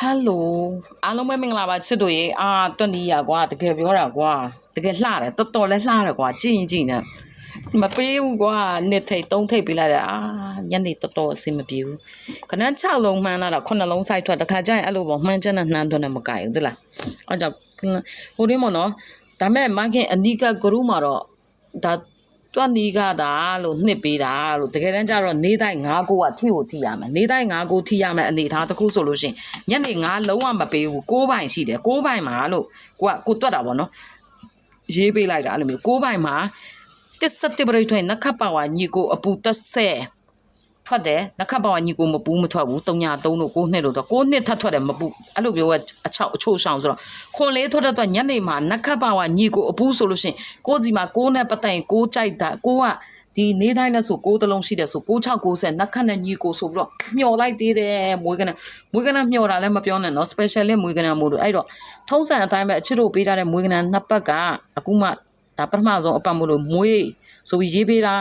ဟယ်လိုအားလုံးပဲမင်္ဂလာပါချစ်တို့ရေအာတွန်နီယာကွာတကယ်ပြောတာကွာတကယ်လှတယ်တော်တော်လည်းလှတယ်ကွာကြည့်ရင်ကြည့်နေမပေးဘူးကွာနှစ်ထိတ်သုံးထိတ်ပေးလိုက်တယ်အာညနေတော်တော်အဆင်မပြေဘူးခဏ6လုံးမှန်းလာတာ9လုံးစိုက်ထွက်တခါကျရင်အဲ့လိုပေါ့မှန်းချက်နဲ့နှမ်းထွက်နဲ့မကြိုက်ဘူးသလားအဲ့ကြောင့်ဟိုရင်းမနော်ဒါမဲ့မခင်အနီးကဂရုမှာတော့ဒါ တွန်နီကတာလို့နှစ်ပေးတာလို့တကယ်တမ်းကျတော့နေတိုင်း9ကိုကထိကိုထိရမယ်နေတိုင်း9ကိုထိရမယ်အနေထားတစ်ခုဆိုလို့ရှိရင်ညနေ9လုံးဝမပေးဘူး6ပိုင်ရှိတယ်6ပိုင်မှာလို့ကိုကကိုတွက်တာပေါ့နော်ရေးပေးလိုက်တာအဲ့လိုမျိုး6ပိုင်မှာတစ်စက်တပရိထွင်နခတ်ပါဝါညီကိုအပူတက်ဆက် ထွက်တယ်နခတ်ပါဝါညီကိုမပူးမထွက်ဘူး3ည3လို့6နှစ်လို့တော့6နှစ်ထပ်ထွက်တယ်မပူအဲ့လိုပြောကအချောက်အချို့ဆောင်ဆိုတော့ခွန်လေးထွက်တဲ့အတွက်ညနေမှာနခတ်ပါဝါညီကိုအပူးဆိုလို့ရှိရင်ကိုစီမှာ6နဲ့ပတ်တိုင်6ကြိုက်တာ6ကဒီနေတိုင်းနဲ့ဆို6တလုံးရှိတယ်ဆို9690နက်ခတ်နဲ့ညီကိုဆိုပြီးတော့မျော်လိုက်သေးတယ်မွေးကနမွေးကနမျော်တာလည်းမပြောနဲ့နော် special လေးမွေးကနမို့လို့အဲ့တော့ထုံးစံအတိုင်းပဲအချစ်တို့ပေးထားတဲ့မွေးကနနှစ်ပတ်ကအခုမှ ဒါပထမဆုံးအပတ်မို့လို့မွေးဆိုပြီးရေးပေးတာ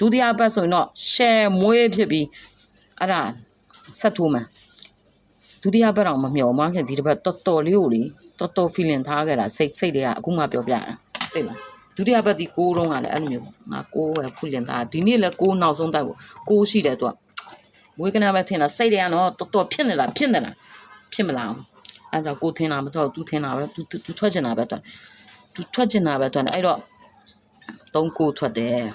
ဒုတိယပတ်ဆိုရင်တော့ share မွေးဖြစ်ပြီးအဲ့ဒါဆက်ထိုးမှန်ဒုတိယပတ်တော့မမျော်မှခဲ့ဒီတစ်ပတ်တော်တော်လေးကိုလေတော်တော် feeling ထားခဲ့တာစိတ်စိတ်တွေကအခုမှပြောပြတာသိလားဒုတိယပတ်ဒီကိုးတော့ကလည်းအဲ့လိုမျိုးငါကိုးပဲ feeling ထားဒီနေ့လည်းကိုးနောက်ဆုံးတိုက်ကိုကိုးရှိတယ်သူကမွေးကနာပဲထင်တာစိတ်တွေကနော်တော်တော်ဖြစ်နေတာဖြစ်နေတာဖြစ်မလားအဲ့ကြောင့်ကိုးထင်တာမတော့သူထင်တာပဲသူသူထွက်ချင်တာပဲသူ သူထွက်ချင်တာပဲသူအဲ့တော့သုံးကိုထွက်တယ်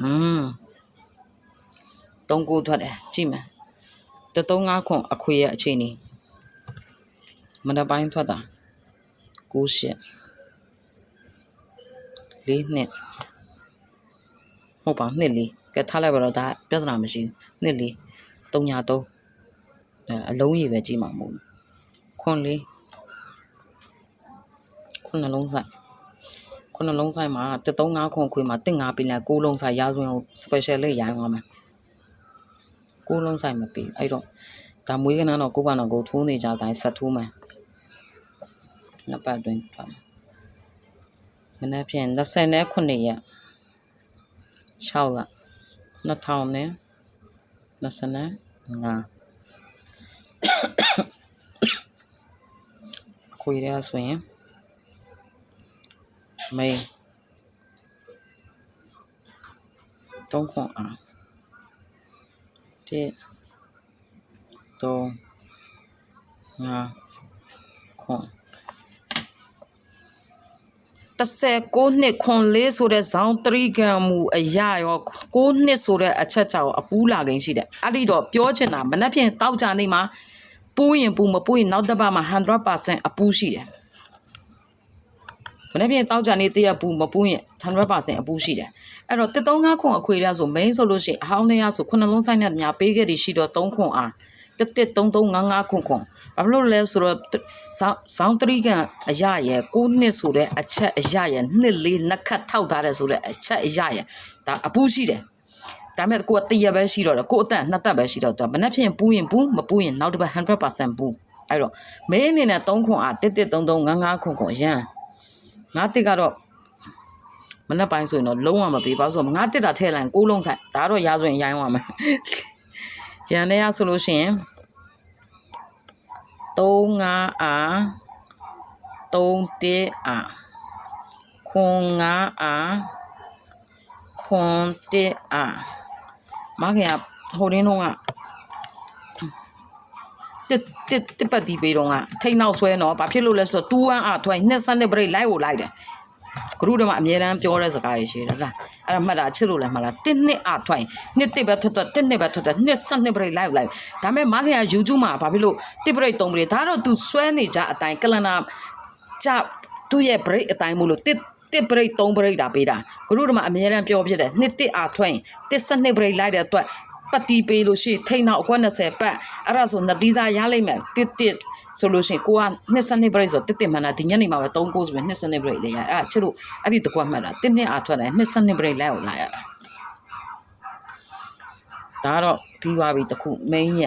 ဟွန်းသုံးကိုထွက်တယ်ကြည့်မယ်တသုံးငါးခွန်အခွေရဲ့အခြေအနေမနက်ပိုင်းထွက်တာကိုရှစ်လေးနှစ်ဟုတ်ပါနှစ်လေးကဲထားလိုက်ပါတော့ဒါပြဿနာမရှိဘူးနှစ်လေးသုံးညာသုံးဒါအလုံးကြီးပဲကြည့်မှာမဟုတ်ဘူးခွန်လေး ခုနှလုံးဆိုင်ခုနှလုံးဆိုင်မှာတသုံးငါးခွန်ခွေမှာတစ်ငါပင်လိုက်ကိုးလုံးဆိုင်ရာဇဝင်ကို special လေးရိုင်းသွားမယ်ကိုးလုံးဆိုင်မပေးအဲ့တော့ဒါမွေးကနန်းတော့ကိုပါတော့ကိုထိုးနေကြတိုင်းဆက်ထိုးမယ်နှစ်ပတ်အတွင်းထွက်မယ်မနေ့ဖြင့်29ရက်6လ2000နဲ့25ခွေရဆိုရင် မေတုံးခွန်အားတစ်တုံးငါခွန်19နှစ်ခွန်လေးဆိုတဲ့ဇောင်းတရိကံမူအရာရော9နှစ်ဆိုတဲ့အချက်ကြောင့်အပူးလာခင်ရှိတယ်အဲ့ဒီတော့ပြောချင်တာမနှက်ဖြင့်တောက်ကြနေမှာပူးရင်ပူမပူးရင်နောက်တစ်ပတ်မှာ100%အပူးရှိတယ် မနေ့ပြင်တောက်ကြနေတရပူမပူးရင်100%အပူးရှိတယ်အဲ့တော့135ခွန်အခွေရဆို main ဆိုလို့ရှိရင်အဟောင်းတွေကဆိုခုနှလုံးဆိုင်နဲ့များပေးခဲ့သည်ရှိတော့3ခွန်အားတက်တက်3355ခွန်ခွန်ဘာလို့လဲဆိုတော့ဇောင်းဇောင်းတရိကန်အရရဲ့9နှစ်ဆိုတဲ့အချက်အရရဲ့နှစ်လေးနှစ်ခတ်ထောက်ထားတဲ့ဆိုတဲ့အချက်အရရဲ့ဒါအပူးရှိတယ်ဒါမဲ့ကိုကတရပဲရှိတော့တယ်ကိုအသက်နှစ်သက်ပဲရှိတော့တယ်မနှက်ဖြင့်ပူးရင်ပူးမပူးရင်နောက်တစ်ပတ်100%ပူးအဲ့တော့မင်းအနေနဲ့3ခွန်အားတက်တက်3355ခွန်ခွန်ရန် ငါတစ်ကတော့မနက်ပိုင်းဆိုရင်တော့လုံးဝမပေးပါဘူးဆိုတော့ငါတစ်တာထဲလိုက်ကိုးလုံးဆိုင်ဒါတော့ရာဆိုရင်ရိုင်းသွားမယ်ရန်တဲ့ရဆိုလို့ရှိရင်3 5အာ3တစ်အာခွန်5အာခွန်တစ်အာမခင်ကဟိုရင်းတော့က တစ်တစ်တစ်ပတ်ဒီပေးတော့ကထိတ်နောက်ဆွဲတော့ဘာဖြစ်လို့လဲဆိုတော့2 1အာထွိုင်းနှစ်စနစ်ပရိတ်လိုက်ကိုလိုက်တယ်ဂရုတော့မှအမြဲတမ်းပြောတဲ့စကားတွေရှိတယ်လားအဲ့ဒါမှတ်တာချစ်လို့လည်းမှတ်လားတစ်နှစ်အာထွိုင်းနှစ်တစ်ပဲထွက်တော့တစ်နှစ်ပဲထွက်တော့နှစ်စနစ်ပရိတ်လိုက်လိုက်ဒါပေမဲ့မခင်က YouTube မှာဘာဖြစ်လို့တစ်ပရိတ်သုံးပရိတ်ဒါတော့ तू ဆွဲနေကြအတိုင်းကလနာကြသူ့ရဲ့ break အတိုင်းမို့လို့တစ်တစ်ပရိတ်3ပရိတ်တာပေးတာဂရုဓမ္မအမြဲတမ်းပြောဖြစ်တယ်နှစ်တစ်အာထွင်းတစ်စနစ်ပရိတ်လိုက်တဲ့အတွက် ပတ်တီပေးလို့ရှိရင်ထိန်းနောက်အကွက်20ပတ်အဲ့ဒါဆိုနတိစားရလိမ့်မယ်တစ်တစ်ဆိုလို့ရှိရင်ကိုကနှစ်စနစ်ပရိတ်ဆိုတစ်တစ်မှန်တာဒီညနေမှာပဲ3ကိုဆိုပြီးနှစ်စနစ်ပရိတ်လေးရအဲ့ဒါချစ်လို့အဲ့ဒီတကွက်မှတ်တာတစ်နှစ်အာထွက်တယ်နှစ်စနစ်ပရိတ်လိုက်ကိုလာရတာဒါတော့ပြီးသွားပြီတခု main ရ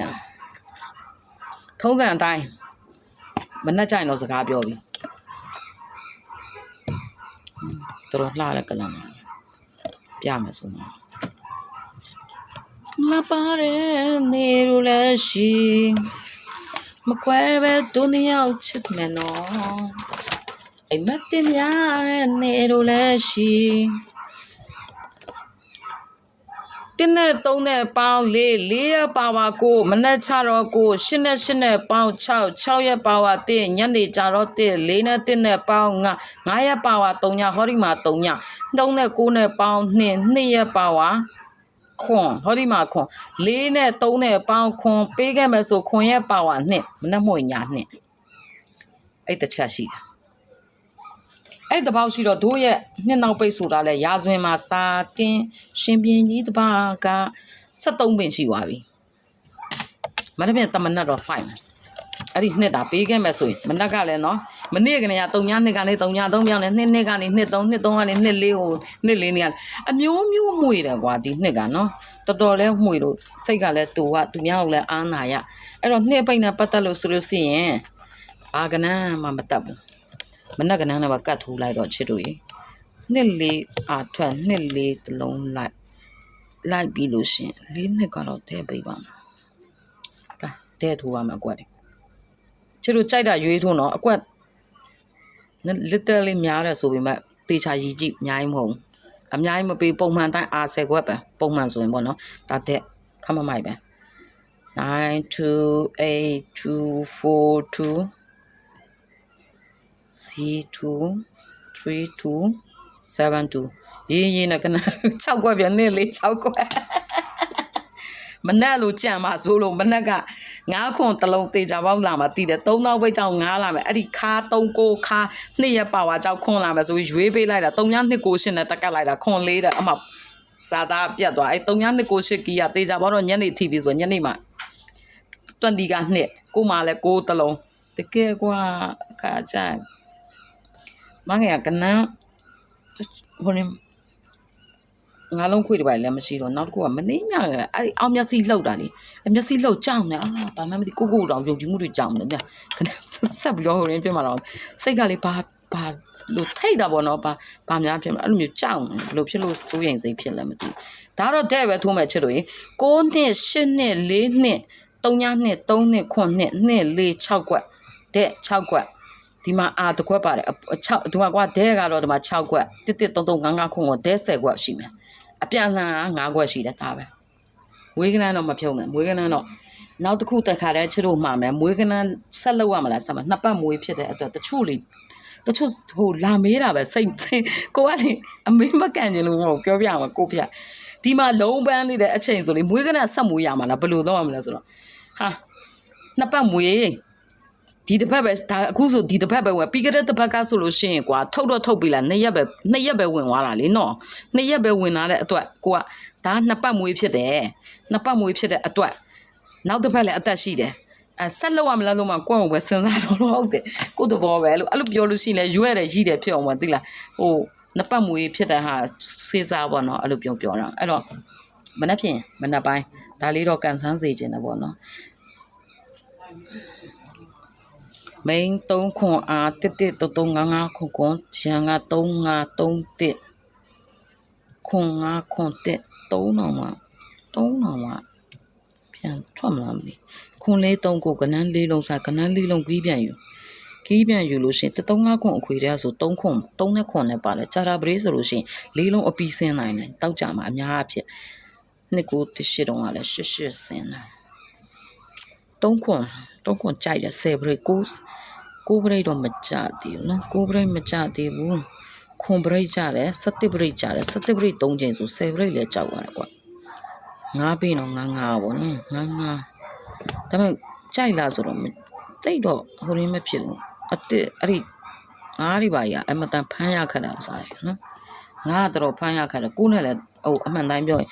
ထုံးစံအတိုင်းမနှက်ကြရင်တော့စကားပြောပြီတော်တော်လှတဲ့ကလန်ပါပြမယ်ဆိုတော့ လာပါတယ်နေရလဲရှိမကွဲပဲဒုနီယောက်ချစ်မယ်နော်အိမ်မက်တင်များတဲ့နေတို့လည်းရှိတင်းနဲ့သုံးနဲ့ပေါင်းလေးလေးရပါပါကိုမနဲ့ချတော့ကိုရှင်းနဲ့ရှင်းနဲ့ပေါင်း6 6ရက်ပါဝါတင်းညနေကြတော့တင်းလေးနဲ့တင်းနဲ့ပေါင်း9 9ရက်ပါဝါ3ညဟောဒီမှာ3ည3နဲ့9နဲ့ပေါင်း2 2ရက်ပါဝါ ခွန်ဟောဒီမှာခွန်လေးနဲ့3နဲ့ပေါင်းခွန်ပေးခဲ့မယ်ဆိုခွန်ရက်ပါဝါ2မနဲ့မွေညာ2အဲ့တစ်ချက်ရှိတယ်အဲ့တပေါက်ရှိတော့တို့ရဲ့နှစ်နောက်ပိတ်ဆိုတာလဲရာဇဝင်မှာစာတင်ရှင်ပြင်းကြီးတပါးက73ပင်ရှိသွားပြီမနေ့ကတမနတ်တော့5မယ် အဲ့ဒီနှစ်တာပေးခဲ့မယ်ဆိုရင်မနက်ကလည်းနော်မနေ့ကနေက3ညနှစ်ကနေ3ည3ပြောင်းနေနှစ်နှစ်ကနေနှစ်3နှစ်3ကနေနှစ်4ဟိုနှစ်4နေရအမျိုးမျိုးမှုရတယ်ကွာဒီနှစ်ကနော်တော်တော်လဲမှုလို့စိတ်ကလည်းတူကသူများကိုလည်းအားနာရအဲ့တော့နှစ်ပိတ်နဲ့ပတ်သက်လို့ဆိုလို့ရှိရင်ဘာကနန်းမှမတတ်ဘူးမနက်ကနန်းတော့ကတ်ထိုးလိုက်တော့ချစ်တို့ရေနှစ်လေးအာထွက်နှစ်လေးတစ်လုံးလိုက်လိုက်ပြီးလို့ရှရင်လေးနှစ်ကတော့တဲပေးပါမယ်ကဲတဲထိုးပါမယ်အကွက်တွေ ချစ်တို့ကြိုက်တာရွေးထိုးတော့အကွက် literally များတယ်ဆိုပေမဲ့တေချာရည်ကြည့်အများကြီးမဟုတ်ဘူးအများကြီးမပေးပုံမှန်တိုင်းအာ10ခွက်ပဲပုံမှန်ဆိုရင်ပေါ့နော်ဒါတဲ့ခမမိုက်ပဲ9 2 8 2 4 2 C2 32 72ရေးရေးနဲ့ကန6ခွက်ပြန်နေလေ6ခွက် မနက်လို့ကြံပါဆိုလို့မနက်က9ခွန်တစ်လုံးတေချာပေါက်လာမှတည်တယ်3နောက်ပိတ်ကြောင့်9လာမယ်အဲ့ဒီခါ3ကိုခါ2ရက်ပါဝါကြောင့်ခွန်လာမယ်ဆိုပြီးရွေးပေးလိုက်တာ3ည2ကိုရှင်းနဲ့တက်ကတ်လိုက်တာခွန်လေးတဲ့အမစာသားပြတ်သွားအဲ့3ည2ကိုရှစ်ကီးကတေချာပေါက်တော့ညနေထိပြီဆိုညနေမှ20ကနှစ်ကိုမှလည်း6တစ်လုံးတကယ်ကွာခါကြိုင်မငယ်ကကနန်းဟိုနေ ငါလုံးခွေတပိုင်လည်းမရှိတော့နောက်တစ်ခုကမနေညကအဲ့အောင်မျက်စိလှုပ်တာလေအမျက်စိလှုပ်ကြောက်နေအာဘာမှမသိကိုကိုတောင်ယုံကြည်မှုတွေကြောက်နေတယ်ခဏဆက်ပြီးတော့ဟိုရင်းပြမှာတော့စိတ်ကလေးဘာဘာလို့ထိတ်တာပေါ့နော်ဘာဘာများဖြစ်မလဲအဲ့လိုမျိုးကြောက်နေဘလို့ဖြစ်လို့စိုးရိမ်စိတ်ဖြစ်လဲမသိဒါတော့တဲ့ပဲထိုးမဲ့ချစ်လို့ရေ6နှစ်8နှစ်4နှစ်3ညနှစ်3နှစ်9နှစ်2 4 6ကွက်တဲ့6ကွက်ဒီမှာအာတစ်ခွက်ပါတယ်6ဒီမှာကွာဒဲကတော့ဒီမှာ6ခွက်တစ်တစ်3 3 5 5ခုကိုဒဲ10ခွက်ရှိမယ် အပြန်လှန်က5ခွက်ရှိတယ်ဒါပဲမွေးကနန်းတော့မဖြုံးနဲ့မွေးကနန်းတော့နောက်တစ်ခုတက်ခါလဲချစ်လို့မှာမယ်မွေးကနန်းဆက်လုပ်ရမလားဆက်မနှစ်ပတ်မွေးဖြစ်တဲ့အတွက်တချို့လေတချို့ဟိုလာမေးတာပဲစိတ်ကိုကလေအမေမကန်ချင်လို့မဟုတ်ပြောပြမှာကိုပြဒီမှာလုံးပန်းနေတဲ့အချိန်ဆိုလေမွေးကနန်းဆက်မွေးရမှာလားဘယ်လိုလုပ်ရမလဲဆိုတော့ဟာနှစ်ပတ်မွေး ဒီတစ်ပတ်ပဲဒါအခုဆိုဒီတစ်ပတ်ပဲဝင်ပြီးကြတဲ့တစ်ပတ်ကဆိုလို့ရှိရင်ကွာထုတ်တော့ထုတ်ပြီလားနှစ်ရက်ပဲနှစ်ရက်ပဲဝင်သွားတာလေနော်နှစ်ရက်ပဲဝင်လာတဲ့အတွက်ကိုကဒါနှစ်ပတ်မွေးဖြစ်တယ်နှစ်ပတ်မွေးဖြစ်တဲ့အတွက်နောက်တစ်ပတ်လည်းအသက်ရှိတယ်အဲဆက်လောက်ရမလားလို့မှကိုယ့်ကိုပဲစဉ်းစားတော့ဟုတ်တယ်ကိုယ့်တဘောပဲလို့အဲ့လိုပြောလို့ရှိရင်လည်းရွက်တယ်ရည်တယ်ဖြစ်အောင်မသိလားဟိုနှစ်ပတ်မွေးဖြစ်တဲ့ဟာစေးစားပေါ့နော်အဲ့လိုပြောပြောတာအဲ့တော့မနှက်ဖြင့်မနှက်ပိုင်းဒါလေးတော့ကန်ဆန်းစေခြင်းတယ်ပေါ့နော် မိန်3ခွန်အားတစ်တစ်3 3 5 5ခွန်ခွန်ရန်က3 5 3တစ်ခွန်5ခွန်တစ်3တောင်မှ3တောင်မှပြန်ထွက်မလားမသိခွန်လေး3ကိုကနန်းလေးလုံးစားကနန်းလေးလုံးကြီးပြန်ယူကြီးပြန်ယူလို့ရှရင်3 5ခွန်အခွေတည်းဆို3ခွန်3နဲ့ခွန်နဲ့ပါလဲဂျာတာပရေးဆိုလို့ရှရင်လေးလုံးအပီးဆင်းနိုင်တယ်တောက်ကြမှာအများအဖြစ်နှစ်ကိုတစ်ရှစ်တုံးကလည်းရှစ်ရှစ်ဆင်းတယ် 3ခွန်3ခွန်ကြိုက်တယ်10 break 9 9 break တော့မကြသေးဘူးเนาะ9 break မကြသေးဘူးခွန် break ကြတယ်17 break ကြတယ်17 break 3ချိန်ဆို10 break လည်းကြောက်ရတယ်ကွာ9ပြီးတော့9 9ပေါ့နော်9 9ဒါပေမဲ့ကြိုက်လားဆိုတော့တိတ်တော့ဟိုရင်းမဖြစ်ဘူးအတစ်အဲ့ဒီငါးတွေပါကြီးအမတန်ဖမ်းရခက်တာဥစားတယ်နော်ငါကတော့ဖမ်းရခက်တယ်ကိုနဲ့လည်းဟိုအမှန်တိုင်းပြောရင်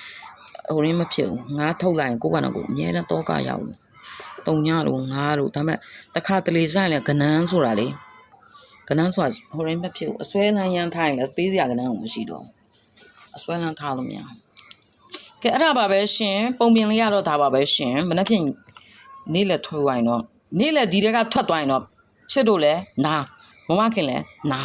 ဟိုရင်းမဖြစ်ဘူးငါထုတ်လိုက်ရင်ကိုကနဲ့ကိုအများနဲ့တော့ကရောက်ဘူး 3ညတို့5တို့ဒါပေမဲ့တစ်ခါတလေဆိုင်လဲကနန်းဆိုတာလေကနန်းဆိုတာဟိုရင်းမဖြစ်ဘူးအစွဲလမ်းရမ်းထားရင်လည်းသေးစရာကနန်းကိုမရှိတော့အစွဲလမ်းထားလို့မရကဲအဲ့ဒါပါပဲရှင်ပုံပြင်လေးရတော့ဒါပါပဲရှင်မနေ့ဖြင့်နေ့လက်ထွက်သွားရင်တော့နေ့လက်ဒီတဲကထွက်သွားရင်တော့ချစ်တို့လဲနာမမခင်လဲနာ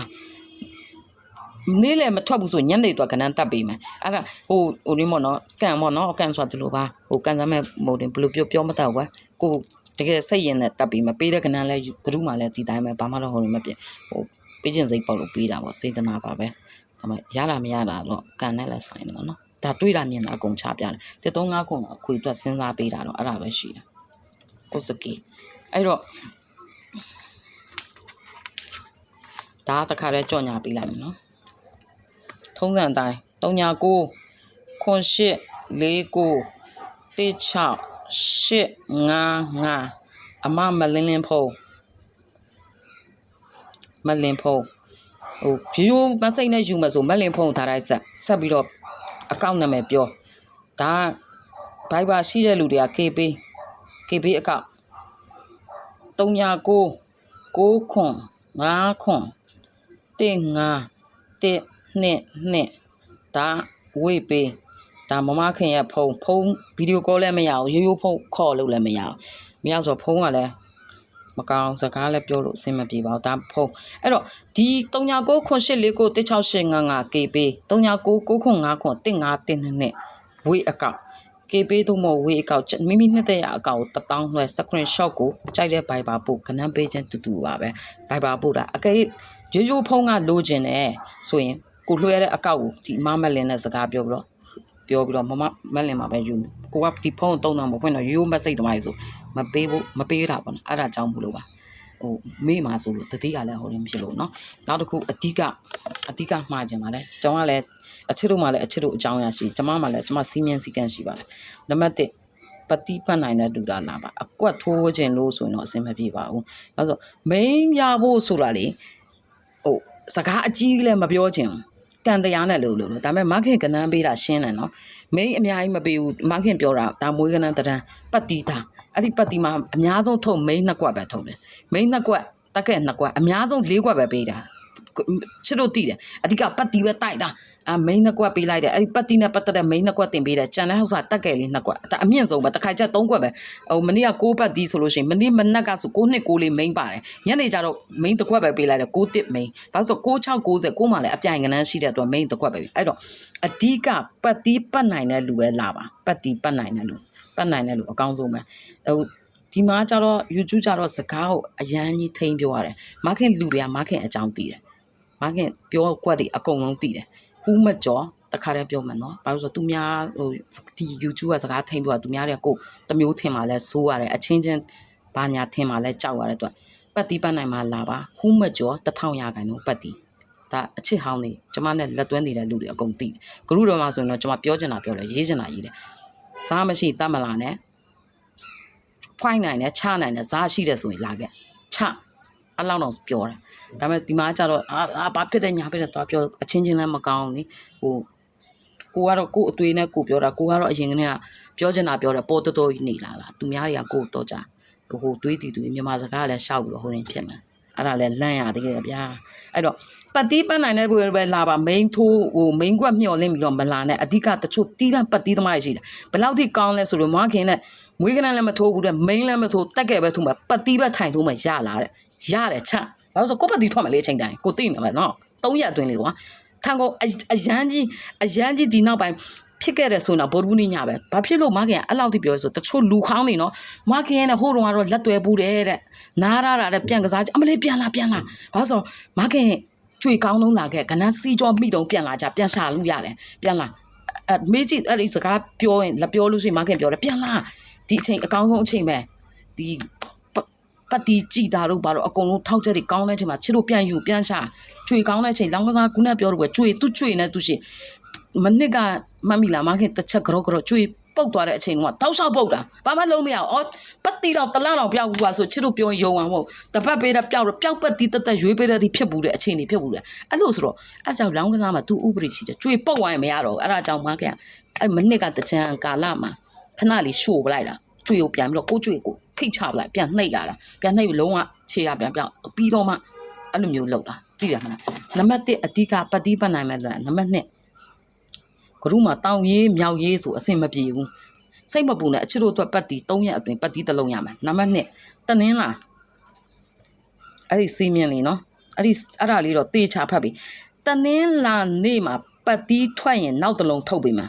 နေ့လည်းမထွက်ဘူးဆိုညနေတော့ကနန်းတက်ပေးမယ်အဲ့ဒါဟိုဟိုရင်းမော်နော်ကန်မော်နော်ကန်ဆိုတာဒီလိုပါဟိုကန်စမ်းမဲ့ဟိုတင်ဘယ်လိုပြောပြောမတတ်ဘူးကွာကိုတကယ်စိတ်ရင်နဲ့တက်ပြီးမပေးတဲ့ကနန်းလဲဂရုမှလည်းဒီတိုင်းပဲဘာမှတော့ဟိုမပြဟိုပေးခြင်းစိတ်ပေါက်လို့ပေးတာပေါ့စေတနာပါပဲဒါပေမဲ့ရတာမရတာတော့ကန်နဲ့လည်းဆိုင်တယ်ပေါ့နော်ဒါတွေးတာမြင်တာအကုန်ချပြတယ်တစ်သုံးငါးခုအခွေအတွက်စဉ်းစားပေးတာတော့အဲ့ဒါပဲရှိတယ်ကိုစကီအဲ့တော့ဒါတခါတည်းကြော့ညာပေးလိုက်မယ်နော် ထုံးစံအတိုင်း39ခွန်8 4 9တေ6 8 5 5အမမလင်းလင်းဖုံးမလင်းဖုံးဟိုရိုးရိုးမစိတ်နဲ့ယူမဆိုမလင်းဖုံးထားလိုက်ဆက်ဆက်ပြီးတော့အကောင့်နာမည်ပြောဒါဘိုင်ဘာရှိတဲ့လူတွေက KB KB အကောင့်39 9ခွန်5ခွန်1 5 1 2 2ဒါဝေးပေးဒါမမခင်ရဲ့ဖုန်းဖုန်းဗီဒီယိုကောလည်းမရဘူးရိုးရိုးဖုန်းခေါ်လို့လည်းမရဘူးမရဆိုဖုန်းကလည်းမကောင်းစကားလည်းပြောလို့အဆင်မပြေပါဘူးဒါဖုန်းအဲ့တော့ဒီ39ခွန်849 16855 KB 39 9ခွန်5ခွန်1512နဲ့ဝေးအကောင့် KB တို့မဝေးအကောင့်မိမိနှစ်သက်ရအကောင့်ကို1000လွှဲ screenshot ကိုကြိုက်တဲ့ Viber ပို့ခဏန်းပေးခြင်းတူတူပါပဲ Viber ပို့တာအကယ်၍ရိုးရိုးဖုန်းကလိုချင်တယ်ဆိုရင် ကိုလွှဲတဲ့အကောင့်ကိုဒီမမလင်းနဲ့စကားပြောပြီးတော့ပြောပြီးတော့မမမက်လင်မှာပဲယူကိုကဒီဖုန်းကိုတုံးတော့မဖွင့်တော့ရိုးရိုးမက်ဆေ့တမိုင်းဆိုမပေးဖို့မပေးတာပေါ့နော်အဲ့ဒါကြောင့်မလို့ပါဟိုမေ့မှာဆိုလို့တတိကလည်းဟိုရင်းဖြစ်လို့နော်နောက်တစ်ခုအဓိကအဓိကမှားကြပါလေကျွန်တော်ကလည်းအချစ်တို့မှလည်းအချစ်တို့အကြောင်းရရှိကျွန်မမှလည်းကျွန်မစီမင်းစီကန်းရှိပါတယ်နံပါတ်1ပတိပတ်နိုင်တဲ့တူတာလာပါအကွက်ထိုးခြင်းလို့ဆိုရင်တော့အဆင်မပြေပါဘူးအဲဆို main ရဖို့ဆိုတာလေဟိုစကားအကြီးလည်းမပြောချင်ဘူး တန်တရားနဲ့လို့လို့လို့ဒါပေမဲ့မခင်ကနန်းပေးတာရှင်းတယ်နော်မိန်းအများကြီးမပေးဘူးမခင်ပြောတာဒါမွေးကနန်းတရံပတ်တီတာအဲ့ဒီပတ်တီမှာအများဆုံးထုတ်မိန်းနှစ်ကွက်ပဲထုတ်တယ်မိန်းနှစ်ကွက်တက်ကဲနှစ်ကွက်အများဆုံးလေးကွက်ပဲပေးတာ ချစ်တို့တည်တယ်အဓိကပတ်တီပဲတိုက်တာအမိန်းနှစ်ကွက်ပေးလိုက်တယ်အဲ့ဒီပတ်တီနဲ့ပတ်သက်တဲ့မိန်းနှစ်ကွက်တင်ပေးတယ်ကြံတဲ့ဟောက်စားတက်ကဲလေးနှစ်ကွက်ဒါအမြင့်ဆုံးပဲတစ်ခါကျသုံးကွက်ပဲဟိုမနေ့က6ပတ်တီဆိုလို့ရှိရင်မနေ့မနက်ကဆို6နှစ်6လေးမိန်းပါတယ်ညနေကျတော့မိန်းတစ်ကွက်ပဲပေးလိုက်တယ်6တစ်မိန်းဘာလို့ဆို6 6 90 6မှလည်းအပြိုင်ကနန်းရှိတဲ့အတွက်မိန်းတစ်ကွက်ပဲအဲ့တော့အဓိကပတ်တီပတ်နိုင်တဲ့လူပဲလာပါပတ်တီပတ်နိုင်တဲ့လူပတ်နိုင်တဲ့လူအကောင်းဆုံးပဲဟိုဒီမှာကျတော့ YouTube ကျတော့စကားကိုအရန်ကြီးထိန်ပြောရတယ်။မခင်လူတွေကမခင်အကြောင်းတည်တယ်။ မခင်ပြောကွက်တွေအကုန်လုံးတည်တယ်။ဟူးမကျော်တခါတည်းပြောမှနော်။ဘာလို့ဆိုသူများဟိုဒီ YouTube ကစကားထိန်ပြောတာသူများတွေကကိုတမျိုးထင်မှလဲစိုးရတယ်အချင်းချင်းဘာညာထင်မှလဲကြောက်ရတဲ့အတွက်ပတ်တီးပတ်နိုင်မှလာပါဟူးမကျော်တထောင်ရခိုင်တော့ပတ်တီးဒါအချစ်ဟောင်းနေကျမနဲ့လက်သွင်းနေတဲ့လူတွေအကုန်သိတယ်ဂရုတော်မှာဆိုရင်တော့ကျမပြောချင်တာပြောတယ်ရေးချင်တာရေးတယ်စားမရှိတတ်မလားနဲ့ဖိုင်နိုင်နဲ့ချနိုင်နဲ့ဇာရှိတယ်ဆိုရင်လာခဲ့ချအဲ့လောက်တော့ပြောတယ် ဒါပေမဲ့ဒီမှာကျတော့အာအာဘာဖြစ်တယ်ညာဖြစ်တယ်တော့ပြောအချင်းချင်းလည်းမကောင်းဘူးနိဟိုကိုကတော့ကို့အသွေးနဲ့ကိုပြောတာကိုကတော့အရင်ကတည်းကပြောချင်တာပြောတယ်ပေါ်တော်တော်ကြီးနေလာလားသူများတွေကကို့တော့ကြဟိုတွေးတည်သူမြန်မာစကားလည်းရှောက်ပြီးတော့ဟိုရင်ဖြစ်မှာအဲ့ဒါလည်းလန့်ရသေးတယ်ဗျာအဲ့တော့ပတ်တီးပန်းနိုင်တဲ့ကိုပဲလာပါ main ထိုးဟို main ကွက်မျော်လင့်ပြီးတော့မလာနဲ့အဓိကတချို့တီးတန်းပတ်တီးသမားရှိတယ်ဘယ်လောက်ထိကောင်းလဲဆိုတော့မွားခင်နဲ့မွေးကနန်းလည်းမထိုးဘူးတဲ့ main လည်းမထိုးတက်ခဲ့ပဲထိုးမှာပတ်တီးပဲထိုင်ထိုးမှရလာတဲ့ရတယ်ချ ဘာလို့ဆိုကိုပတ်တီးထွက်မလေအချိန်တိုင်းကိုသိနေမှာနော်၃ရက်အတွင်းလေးကွာထန်ကုန်အရန်ကြီးအရန်ကြီးဒီနောက်ပိုင်းဖြစ်ခဲ့တယ်ဆိုတော့ဘော်ဘူးနေညပဲဘာဖြစ်လို့မခင်အဲ့လောက်ထိပြောဆိုတချို့လူခေါင်းနေနော်မခင်ရဲ့ဟိုတုန်းကတော့လက်သွဲပူတယ်တဲ့နားရတာတဲ့ပြန်ကစားအမလေးပြန်လာပြန်လာဘာလို့ဆိုမခင်ကျွေကောင်းလုံးလာခဲ့ကနန်းစီကြောမိတုံပြန်လာကြပြန်ရှာလို့ရတယ်ပြန်လာအမေကြီးအဲ့ဒီစကားပြောရင်လက်ပြောလို့ရှိရင်မခင်ပြောတယ်ပြန်လာဒီအချိန်အကောင်းဆုံးအချိန်ပဲဒီ ပတ်တီကြည်တာတို့ဘာလို့အကုန်လုံးထောက်ချက်တွေကောင်းတဲ့အချိန်မှာချစ်လို့ပြန်ယူပြန်ရှာကျွေကောင်းတဲ့အချိန်လောင်းကစားခုနပြောတော့ပဲကျွေသူ့ကျွေနဲ့သူရှိမနစ်ကမမီလာမခင်တစ်ချက်ကြောကြောကျွေပုတ်သွားတဲ့အချိန်ကတောက်ဆောက်ပုတ်တာဘာမှလုံးမရအောင်အော်ပတ်တီတော့တလားတော့ပျောက်ဘူးပါဆိုချစ်တို့ပြောယုံအောင်မဟုတ်တပတ်ပေးတဲ့ပျောက်တော့ပျောက်ပတ်တီတက်တက်ရွေးပေးတဲ့ဒီဖြစ်ဘူးတဲ့အချိန်တွေဖြစ်ဘူးလေအဲ့လိုဆိုတော့အဲ့ကြောင့်လောင်းကစားမှာသူဥပဒေရှိတယ်ကျွေပုတ်သွားရင်မရတော့အဲ့ဒါကြောင့်မခင်အဲ့မနစ်ကတချံကာလမှာခဏလေးရှို့ပလိုက်တာကျွေကိုပြန်ပြီးတော့ကိုကျွေကို ဖိတ်ချပလိုက်ပြန်နှိပ်လာတာပြန်နှိပ်ပြီးလုံးဝခြေရပြန်ပြောင်းပြီးတော့မှအဲ့လိုမျိုးလုပ်တာသိတယ်မလားနံပါတ်1အဓိကပတ်တီးပတ်နိုင်မဲ့လဲနံပါတ်2ဂရုမှာတောင်ရေးမြောက်ရေးဆိုအဆင်မပြေဘူးစိတ်မပူနဲ့အချစ်တို့အတွက်ပတ်တီ3ရက်အတွင်းပတ်တီတစ်လုံးရမယ်နံပါတ်2တနင်းလားအဲ့ဒီစီးမြင်လေးနော်အဲ့ဒီအဲ့ဒါလေးတော့တေချာဖတ်ပြီတနင်းလာနေ့မှာပတ်တီထွက်ရင်နောက်တစ်လုံးထုတ်ပေးမှာ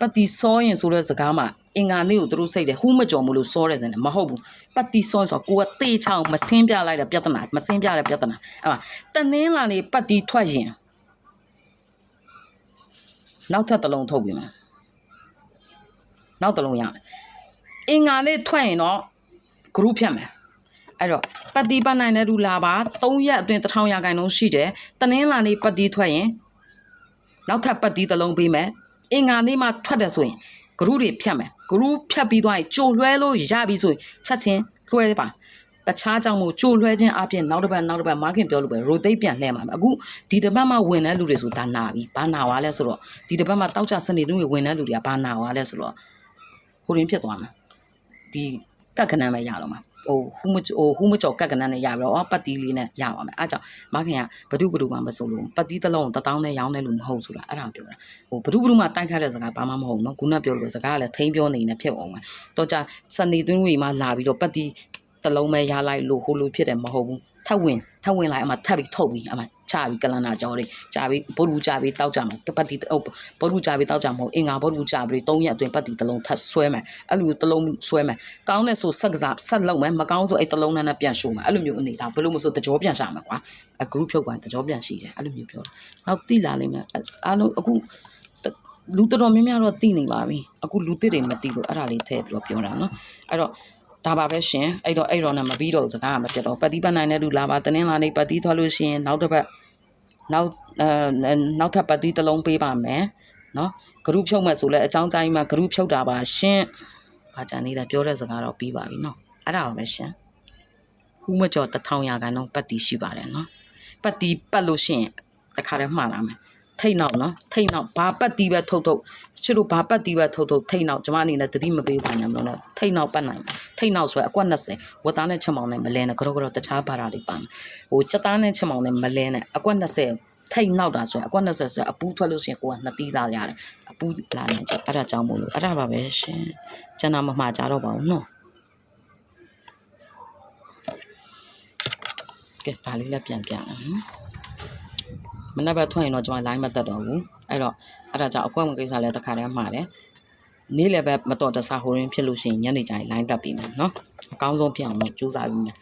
ပတ်တီစောရင်ဆိုတဲ့စကားမှာအင်္ဂါနေ့ကိုသူတို့စိတ်တယ်ဟူးမကြော်မလို့စောတယ်တဲ့မဟုတ်ဘူးပတ်တီစောဆိုတော့ကိုကတေးချောင်းမစင်းပြလိုက်တဲ့ပြဿနာမစင်းပြတဲ့ပြဿနာအဲ့မှာတနင်းလာနေပတ်တီထွက်ရင်နောက်ထပ်တစ်လုံးထုတ်ပြီမှာနောက်တစ်လုံးရမယ်အင်္ဂါနေ့ထွက်ရင်တော့ group ဖြတ်မယ်အဲ့တော့ပတ်တီပတ်နိုင်တဲ့လူလာပါ3ရက်အတွင်း1000ရာခိုင်နှုန်းရှိတယ်တနင်းလာနေပတ်တီထွက်ရင်နောက်ထပ်ပတ်တီးတစ်လုံးပေးမယ် အင်္ဂါနေ့မှထွက်တယ်ဆိုရင်ဂရုတွေဖြတ်မယ်ဂရုဖြတ်ပြီးသွားရင်ကြိုလွှဲလို့ရပြီဆိုရင်ချက်ချင်းလွှဲပါတခြားကြောင့်မို့ကြိုလွှဲခြင်းအပြင်နောက်တစ်ပတ်နောက်တစ်ပတ်မားခင်ပြောလို့ပဲ rotate ပြန်လှည့်မှာအခုဒီတစ်ပတ်မှဝင်တဲ့လူတွေဆိုဒါနာပြီဘာနာွားလဲဆိုတော့ဒီတစ်ပတ်မှတောက်ချစနေတုန်းကဝင်တဲ့လူတွေကဘာနာွားလဲဆိုတော့ဟိုရင်းဖြစ်သွားမှာဒီကက်ကနန်းပဲရတော့မှာ ဟိုဟူးမချဟိုဟူးမချော်ကက်ကနန်းနဲ့ရပြီးတော့ပတ်တီးလေးနဲ့ရပါမယ်အဲကြောင့်မခင်ကဘဒုဘဒုမှမဆိုလို့ပတ်တီးတစ်လုံးတစ်တောင်းနဲ့ရောင်းတယ်လို့မဟုတ်ဆိုတာအဲ့ဒါပြောတာဟိုဘဒုဘဒုမှတိုက်ခတ်တဲ့စကားဘာမှမဟုတ်နော်ခုနပြောလို့စကားကလည်းထိန်းပြောနေနေဖြစ်အောင်မှာတော့ကြစနေသွင်းဝီမှာလာပြီးတော့ပတ်တီးတစ်လုံးပဲရလိုက်လို့ဟိုလိုဖြစ်တယ်မဟုတ်ဘူးထပ်ဝင်ထပ်ဝင်လိုက်အမှထပ်ပြီးထုတ်ပြီးအမှ ချပြီးကလန်နာကြောတွေချပြီးဘုဒ္ဓချပြီးတောက်ကြမှာပတ်တီဟုတ်ဘုဒ္ဓချပြီးတောက်ကြမဟုတ်အင်္ဂါဘုဒ္ဓချပြီး၃ရက်အတွင်းပတ်တီတစ်လုံးထပ်ဆွဲမယ်အဲ့လိုမျိုးတစ်လုံးဆွဲမယ်ကောင်းတဲ့ဆိုဆက်ကစားဆက်လုံးမယ်မကောင်းဆိုအဲ့တစ်လုံးနဲ့ပြန်ရှို့မယ်အဲ့လိုမျိုးအနေထားဘယ်လိုမဆိုတကြောပြန်ရှာမယ်ကွာအ group ဖြုတ်ကွာတကြောပြန်ရှိတယ်အဲ့လိုမျိုးပြောတာနောက်တိလာလိမ့်မယ်အားလုံးအခုလူတော်တော်များများတော့တိနေပါပြီအခုလူတစ်တွေမတိလို့အဲ့ဒါလေးထည့်ပြီးတော့ပြောတာနော်အဲ့တော့ဒါပါပဲရှင်အဲ့တော့အဲ့တော့နဲ့မပြီးတော့စကားကမပြတ်တော့ပတ်တိပတ်နိုင်တဲ့လူလာပါတနင်္လာနေ့ပတ်တိထွက်လို့ရှိရင်နောက်တစ်ပတ် နောက်အဲနောက်ထပ်ပတ်တိတစ်လုံးပေးပါမယ်နော် group ဖြုတ်မဲ့ဆိုလဲအကြောင်းတိုင်းမှာ group ဖြုတ်တာပါရှင်။ဘာကြံနေတာပြောတဲ့စကားတော့ပြီးပါပြီနော်။အဲ့ဒါပါပဲရှင်။ဟူးမကျော်တထောင်ရာခိုင်နှုန်းပတ်တီရှိပါတယ်နော်။ပတ်တီပတ်လို့ရှိရင်တခါတည်းမှားလာမယ်။ ထိတ်နောက်နော်ထိတ်နောက်ဘာပတ်တီပဲထုတ်ထုတ်ချစ်လို့ဘာပတ်တီပဲထုတ်ထုတ်ထိတ်နောက်ကျမအနေနဲ့တတိမပေးပါနဲ့မလို့နော်ထိတ်နောက်ပတ်နိုင်တယ်ထိတ်နောက်ဆိုရအကွက်20ဝတ်သားနဲ့ချက်မောင်နဲ့မလဲနဲ့ကြောကြောတခြားပါတာတွေပါမယ်ဟိုချက်သားနဲ့ချက်မောင်နဲ့မလဲနဲ့အကွက်20ထိတ်နောက်တာဆိုရင်အကွက်20ဆိုရင်အပူးထွက်လို့ရှိရင်ကိုကနှစ်တီးသားရတယ်အပူးလာနေကြအဲ့ဒါကြောင့်မို့လို့အဲ့ဒါပါပဲရှင်ကျန်တာမမှားကြတော့ပါဘူးနော်ကဲဒါလေးလည်းပြန်ပြမယ်နော် မနေ့ကထွက်ရင်တော့ကျွန်တော် line မတက်တော့ဘူးအဲ့တော့အဲ့ဒါကြောင့်အကွက်ဝင်ကိစ္စလည်းတစ်ခါတည်းမှားတယ်နေ့လည်းပဲမတော်တဆဟိုရင်းဖြစ်လို့ရှိရင်ညနေကျရင် line တက်ပြီးမယ်နော်အကောင်းဆုံးဖြစ်အောင်လို့ကြိုးစားပြီးမယ်